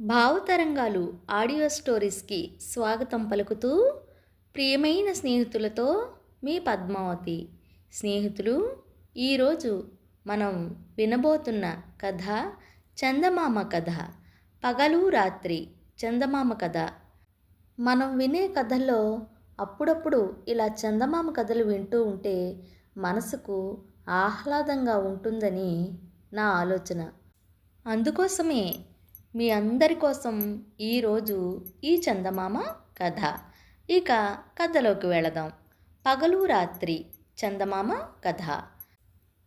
భావతరంగాలు audio స్టోరీస్కి స్వాగతం పలుకుతూ ప్రియమైన స్నేహితులతో మీ పద్మావతి. స్నేహితులు ఈరోజు మనం వినబోతున్న కథ చందమామ కథ. పగలు రాత్రి చందమామ కథ. మనం వినే కథల్లో అప్పుడప్పుడు ఇలా చందమామ కథలు వింటూ ఉంటే మనసుకు ఆహ్లాదంగా ఉంటుందని నా ఆలోచన. అందుకోసమే మీ అందరి కోసం ఈరోజు ఈ చందమామ కథ. ఇక కథలోకి వెళదాం. పగలు రాత్రి చందమామ కథ.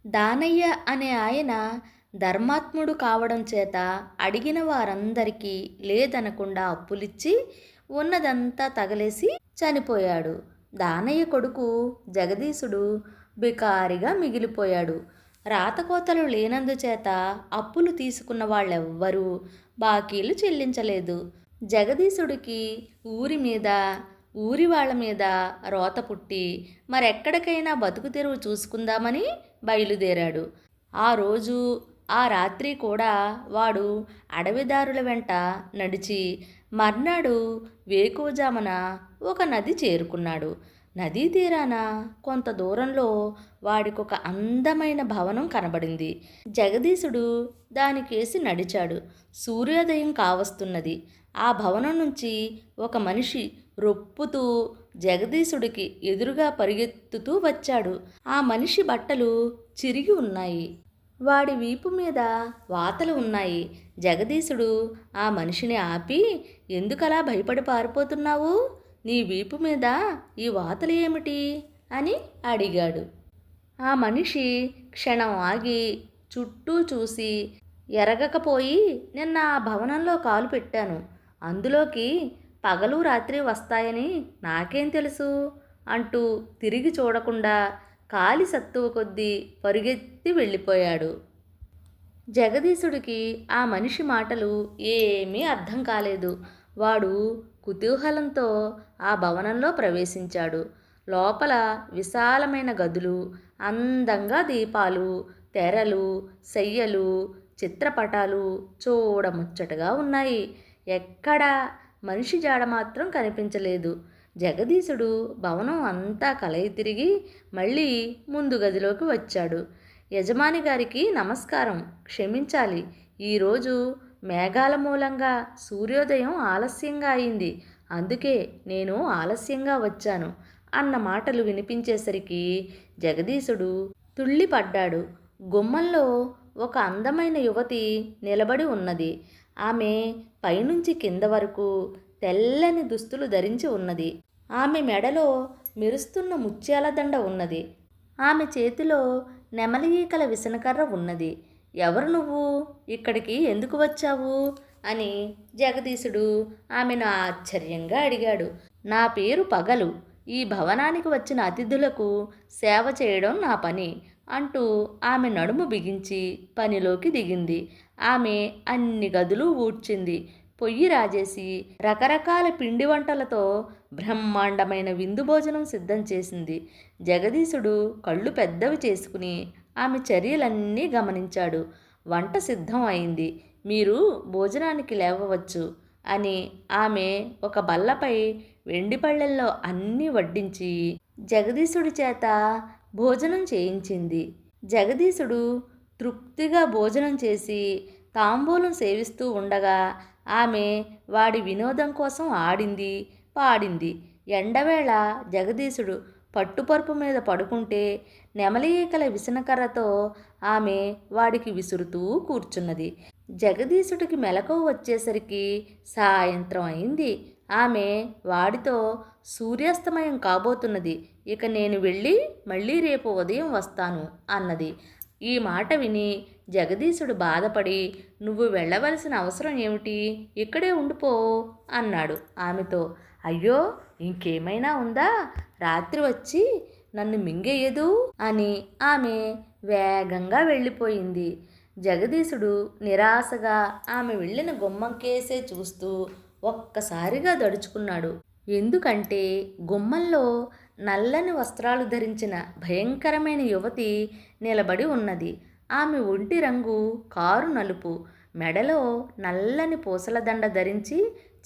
దానయ్య అనే ఆయన ధర్మాత్ముడు కావడం చేత అడిగిన వారందరికీ లేదనకుండా అప్పులిచ్చి ఉన్నదంతా తగలేసి చనిపోయాడు. దానయ్య కొడుకు జగదీశుడు బికారిగా మిగిలిపోయాడు. రాతకోతలు లేనందుచేత అప్పులు తీసుకున్న వాళ్ళెవ్వరూ బాకీలు చెల్లించలేదు. జగదీశుడికి ఊరి మీద ఊరి వాళ్ళ మీద రోత పుట్టి మరెక్కడికైనా బతుకు తెరువు చూసుకుందామని బయలుదేరాడు. ఆ రోజు ఆ రాత్రి కూడా వాడు అడవిదారుల వెంట నడిచి మర్నాడు వేకువజామున ఒక నది చేరుకున్నాడు. నదీ తీరాన కొంత దూరంలో వాడికొక అందమైన భవనం కనబడింది. జగదీశుడు దానికేసి నడిచాడు. సూర్యోదయం కావస్తున్నది. ఆ భవనం నుంచి ఒక మనిషి రొప్పుతూ జగదీశుడికి ఎదురుగా పరిగెత్తుతూ వచ్చాడు. ఆ మనిషి బట్టలు చిరిగి ఉన్నాయి. వాడి వీపు మీద వాతలు ఉన్నాయి. జగదీశుడు ఆ మనిషిని ఆపి ఎందుకలా భయపడి పారిపోతున్నావు? నీ వీపు మీద ఈ వాతలు ఏమిటి? అని అడిగాడు. ఆ మనిషి క్షణం ఆగి చుట్టూ చూసి ఎరగకపోయి నిన్న ఆ భవనంలో కాలు పెట్టాను. అందులోకి పగలు రాత్రి వస్తాయని నాకేం తెలుసు? అంటూ తిరిగి చూడకుండా కాలి సత్తువ కొద్దీ పరుగెత్తి వెళ్ళిపోయాడు. జగదీశుడికి ఆ మనిషి మాటలు ఏమీ అర్థం కాలేదు. వాడు కుతూహలంతో ఆ భవనంలో ప్రవేశించాడు. లోపల విశాలమైన గదులు అందంగా దీపాలు తెరలు శయ్యలు చిత్రపటాలు చూడముచ్చటగా ఉన్నాయి. ఎక్కడా మనిషి జాడ మాత్రం కనిపించలేదు. జగదీశుడు భవనం అంతా కలయి తిరిగి మళ్ళీ ముందు గదిలోకి వచ్చాడు. యజమాని గారికి నమస్కారం. క్షమించాలి. ఈరోజు మేఘాల మూలంగా సూర్యోదయం ఆలస్యంగా అయింది. అందుకే నేను ఆలస్యంగా వచ్చాను అన్న మాటలు వినిపించేసరికి జగదీశుడు తుళ్ళిపడ్డాడు. గుమ్మంలో ఒక అందమైన యువతి నిలబడి ఉన్నది. ఆమె పైనుంచి కింద వరకు తెల్లని దుస్తులు ధరించి ఉన్నది. ఆమె మెడలో మెరుస్తున్న ముత్యాల దండ ఉన్నది. ఆమె చేతిలో నెమలి ఈకల విసనకర్ర ఉన్నది. ఎవరు నువ్వు? ఇక్కడికి ఎందుకు వచ్చావు? అని జగదీశుడు ఆమెను ఆశ్చర్యంగా అడిగాడు. నా పేరు పగలు. ఈ భవనానికి వచ్చిన అతిథులకు సేవ చేయడం నా పని అంటూ ఆమె నడుము బిగించి పనిలోకి దిగింది. ఆమె అన్ని గదులు ఊడ్చింది. పొయ్యి రాజేసి రకరకాల పిండి వంటలతో బ్రహ్మాండమైన విందు భోజనం సిద్ధం చేసింది. జగదీశుడు కళ్ళు పెద్దవి చేసుకుని ఆమె చర్యలన్నీ గమనించాడు. వంట సిద్ధం అయింది. మీరు భోజనానికి లేవవచ్చు అని ఆమె ఒక బల్లపై వెండి పళ్ళెల్లో అన్నీ వడ్డించి జగదీశుడి చేత భోజనం చేయించింది. జగదీశుడు తృప్తిగా భోజనం చేసి తాంబూలం సేవిస్తూ ఉండగా ఆమె వాడి వినోదం కోసం ఆడింది పాడింది. ఎండవేళ జగదీశుడు పట్టుపరుపు మీద పడుకుంటే నెమలీకల విసనకర్రతో ఆమె వాడికి విసురుతూ కూర్చున్నది. జగదీశుడికి మెలకువ వచ్చేసరికి సాయంత్రం అయింది. ఆమె వాడితో సూర్యాస్తమయం కాబోతున్నది. ఇక నేను వెళ్ళి మళ్ళీ రేపు ఉదయం వస్తాను అన్నది. ఈ మాట విని జగదీశుడు బాధపడి నువ్వు వెళ్ళవలసిన అవసరం ఏమిటి? ఇక్కడే ఉండిపో అన్నాడు ఆమెతో. అయ్యో ఇంకేమైనా ఉందా? రాత్రి వచ్చి నన్ను మింగేయదు అని ఆమె వేగంగా వెళ్ళిపోయింది. జగదీశుడు నిరాశగా ఆమె వెళ్ళిన గుమ్మంకేసే చూస్తూ ఒక్కసారిగా దడుచుకున్నాడు. ఎందుకంటే గుమ్మంలో నల్లని వస్త్రాలు ధరించిన భయంకరమైన యువతి నిలబడి ఉన్నది. ఆమె ఒంటి రంగు కారు నలుపు మెడలో నల్లని పూసల దండ ధరించి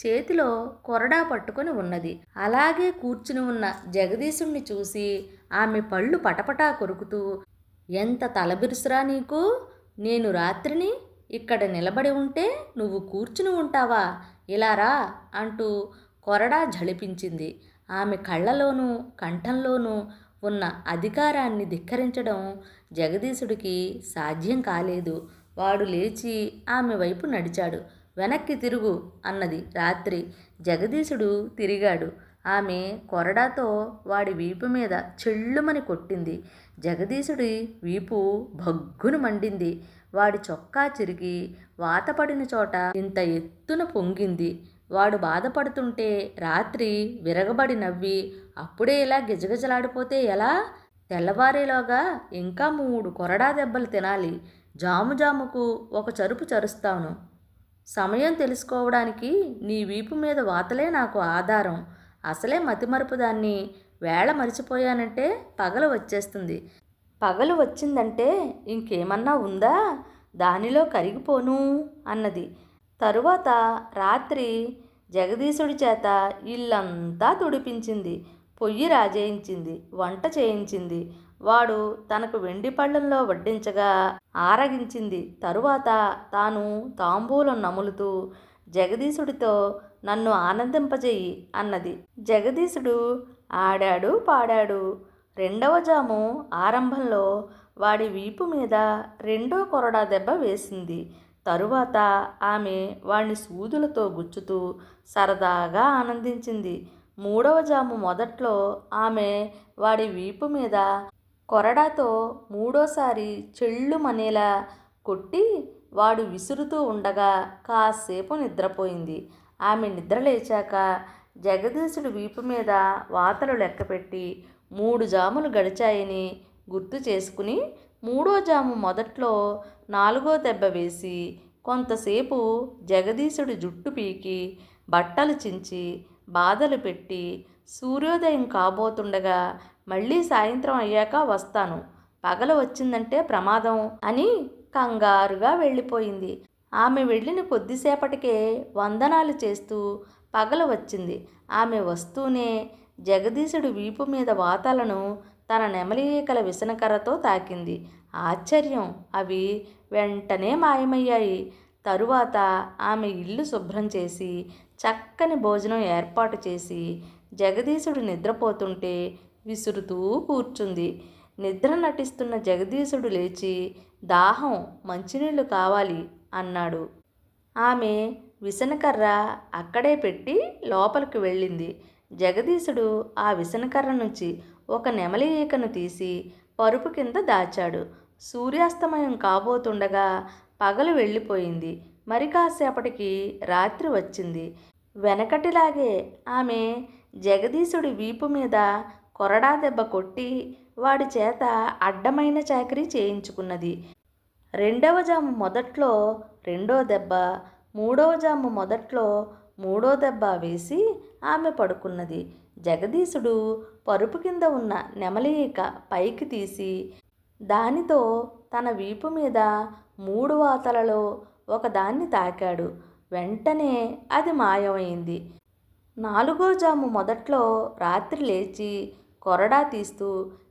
చేతిలో కొరడా పట్టుకొని ఉన్నది. అలాగే కూర్చుని ఉన్న జగదీశుణ్ణి చూసి ఆమె పళ్ళు పటపటా కొరుకుతూ ఎంత తలబిరుసురా నీకు? నేను రాత్రిని ఇక్కడ నిలబడి ఉంటే నువ్వు కూర్చుని ఉంటావా? ఇలా రా అంటూ కొరడా జళిపించింది ఆమె కళ్ళలోనూ కంఠంలోనూ ఉన్న అధికారాన్ని ధిక్కరించడం జగదీశుడికి సాధ్యం కాలేదు. వాడు లేచి ఆమె వైపు నడిచాడు. వెనక్కి తిరుగు అన్నది రాత్రి. జగదీశుడు తిరిగాడు. ఆమె కొరడాతో వాడి వీపు మీద చెళ్ళుమని కొట్టింది. జగదీశుడి వీపు భగ్గును మండింది. వాడి చొక్కా చిరిగి వాతపడిన చోట ఇంత ఎత్తున పొంగింది. వాడు బాధపడుతుంటే రాత్రి విరగబడి నవ్వి అప్పుడే ఇలా గిజగిజలాడిపోతే ఎలా? తెల్లవారేలోగా ఇంకా మూడు కొరడా దెబ్బలు తినాలి. జాము జాముకు ఒక చరుపు చరుస్తాను. సమయం తెలుసుకోవడానికి నీ వీపు మీద వాతలే నాకు ఆధారం. అసలే మతిమరుపు దాన్ని. వేళ మరిచిపోయానంటే పగలు వచ్చేస్తుంది. పగలు వచ్చిందంటే ఇంకేమన్నా ఉందా? దానిలో కరిగిపోను అన్నది. తరువాత రాత్రి జగదీశుడి చేత ఇల్లంతా తుడిపించింది. పొయ్యి రాజేయించింది. వంట చేయించింది. వాడు తనకు వెండి పళ్ళంలో వడ్డించగా ఆరగించింది. తరువాత తాను తాంబూలం నములుతూ జగదీశుడితో నన్ను ఆనందింపజేయి అన్నది. జగదీశుడు ఆడాడు పాడాడు. రెండవ జాము ఆరంభంలో వాడి వీపు మీద రెండో కొరడా దెబ్బ వేసింది. తరువాత ఆమె వాణ్ణి సూదులతో గుచ్చుతూ సరదాగా ఆనందించింది. మూడవ జాము మొదట్లో ఆమె వాడి వీపు మీద కొరడాతో మూడోసారి చెళ్ళుమనేలా కొట్టి వాడు విసురుతూ ఉండగా కాసేపు నిద్రపోయింది. ఆమె నిద్రలేచాక జగదీశుడి వీపు మీద వాతలు లెక్కపెట్టి మూడు జాములు గడిచాయని గుర్తు చేసుకుని మూడో జాము మొదట్లో నాలుగో దెబ్బ వేసి కొంతసేపు జగదీశుడి జుట్టు పీకి బట్టలు చించి బాధలు పెట్టి సూర్యోదయం కాబోతుండగా మళ్ళీ సాయంత్రం అయ్యాక వస్తాను. పగల వచ్చిందంటే ప్రమాదం అని కంగారుగా వెళ్ళిపోయింది. ఆమె వెళ్ళిన కొద్దిసేపటికే వందనాలు చేస్తూ పగల వచ్చింది. ఆమె వస్తూనే జగదీశుడు వీపు మీద వాతలను తన నెమలికల విసనకర్రతో తాకింది. ఆశ్చర్యం! అవి వెంటనే మాయమయ్యాయి. తరువాత ఆమె ఇల్లు శుభ్రం చేసి చక్కని భోజనం ఏర్పాటు చేసి జగదీశుడు నిద్రపోతుంటే విసురుతూ కూర్చుంది. నిద్ర నటిస్తున్న జగదీశుడు లేచి దాహం మంచినీళ్ళు కావాలి అన్నాడు. ఆమె విసనకర్ర అక్కడే పెట్టి లోపలికి వెళ్ళింది. జగదీశుడు ఆ విసనకర్ర నుంచి ఒక నెమలి ఈకను తీసి పరుపు కింద దాచాడు. సూర్యాస్తమయం కాబోతుండగా పగలు వెళ్ళిపోయింది. మరి కాసేపటికి రాత్రి వచ్చింది. వెనకటిలాగే ఆమె జగదీశుడి వీపు మీద కొరడా దెబ్బ కొట్టి వాడి చేత అడ్డమైన చాకరీ చేయించుకున్నది. రెండవ జాము మొదట్లో రెండో దెబ్బ మూడవ జాము మొదట్లో మూడో దెబ్బ వేసి ఆమె పడుకున్నది. జగదీశుడు పరుపు కింద ఉన్న నెమలిక పైకి తీసి దానితో తన వీపు మీద మూడు వాతలలో ఒకదాన్ని తాకాడు. వెంటనే అది మాయమైంది. నాలుగో జాము మొదట్లో రాత్రి లేచి కొరడా తీస్తూ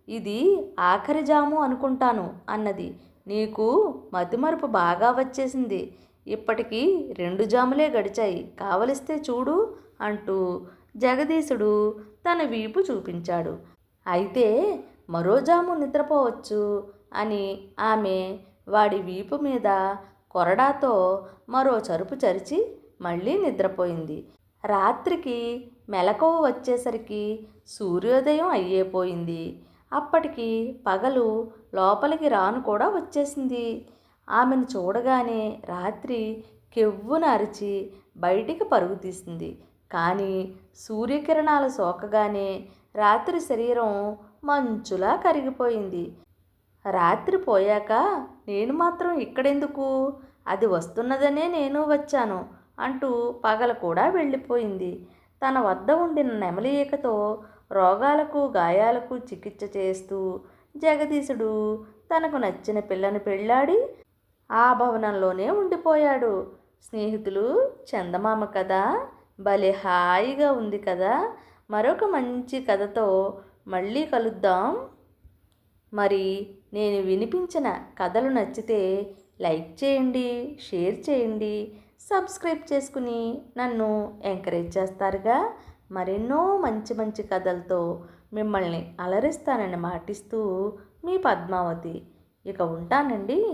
ఇది ఆఖరి జాము అనుకుంటాను అన్నది. నీకు మతిమరుపు బాగా వచ్చేసింది. ఇప్పటికీ రెండు జాములే గడిచాయి. కావలిస్తే చూడు అంటూ జగదీశుడు తన వీపు చూపించాడు. అయితే మరో జాము నిద్రపోవచ్చు అని ఆమె వాడి వీపు మీద కొరడాతో మరో చరుపు చరిచి మళ్ళీ నిద్రపోయింది. రాత్రికి మెలకువ వచ్చేసరికి సూర్యోదయం అయ్యేపోయింది. అప్పటికి పగలు లోపలికి రాను కూడా వచ్చేసింది. ఆమెను చూడగానే రాత్రి కెవ్వున అరిచి బయటికి పరుగు తీసింది. కానీ సూర్యకిరణాలు సోకగానే రాత్రి శరీరం మంచులా కరిగిపోయింది. రాత్రి పోయాక నేను మాత్రం ఇక్కడెందుకు? అది వస్తున్నదనే నేను వచ్చాను. అంటూ పగల కూడా వెళ్ళిపోయింది. తన వద్ద ఉండిన నెమలి ఈకతో రోగాలకు గాయాలకు చికిత్స చేస్తూ జగదీశుడు తనకు నచ్చిన పిల్లను పెళ్ళాడి ఆ భవనంలోనే ఉండిపోయాడు. స్నేహితులు చందమామ కదా భలే హాయిగా ఉంది కదా మరొక మంచి కథతో మళ్ళీ కలుద్దాం. మరి నేను వినిపించిన కథలు నచ్చితే లైక్ చేయండి షేర్ చేయండి సబ్స్క్రైబ్ చేసుకుని నన్ను ఎంకరేజ్ చేస్తారుగా. మరెన్నో మంచి మంచి కథలతో మిమ్మల్ని అలరిస్తానని మాటిస్తూ మీ పద్మావతి. ఇక ఉంటానండి.